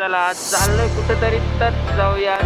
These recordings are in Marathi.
चला चाललोय कुठंतरी तर जाऊया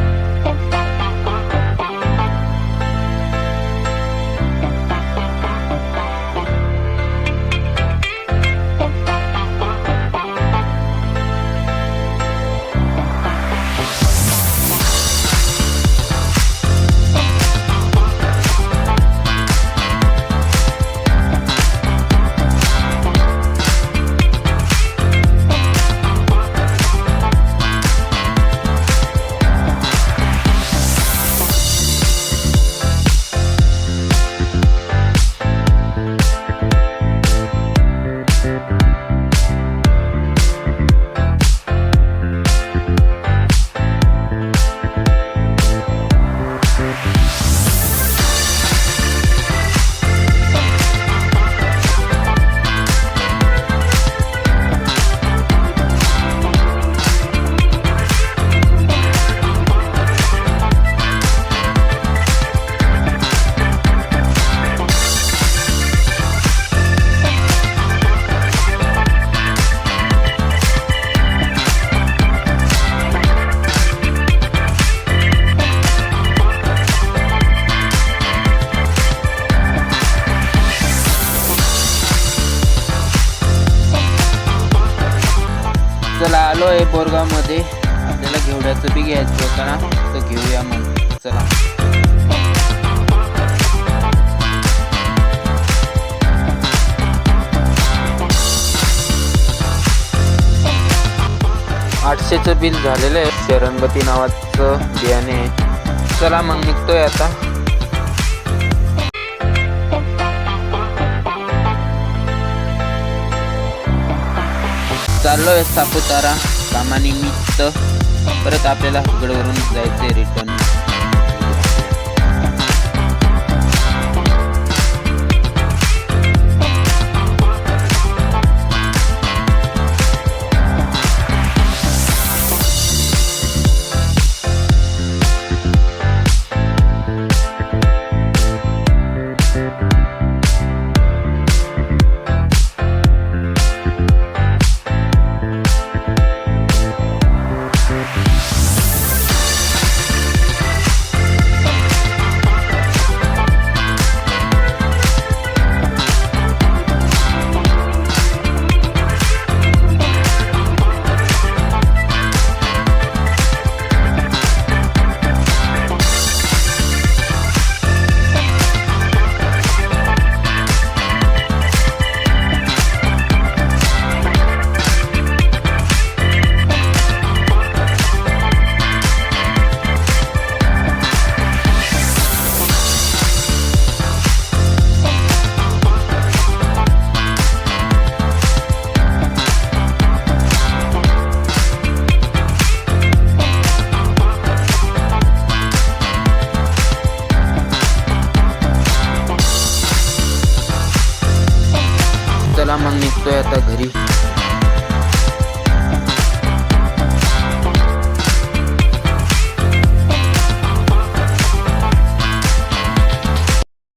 चला आलो आहे बोरगावमध्ये आपल्याला घेवड्याचं बी घ्यायचं होतं ना तर घेऊया मग. चला. आठशेचं बिल झालेलं आहे. शरणबती नावाचं बियाणे चला मग निघतोय आता. चाललोय सापुतारा कामानिमित्त. परत आपल्याला गडवरून आहे रिटर्न चला निघतोय आता घरी.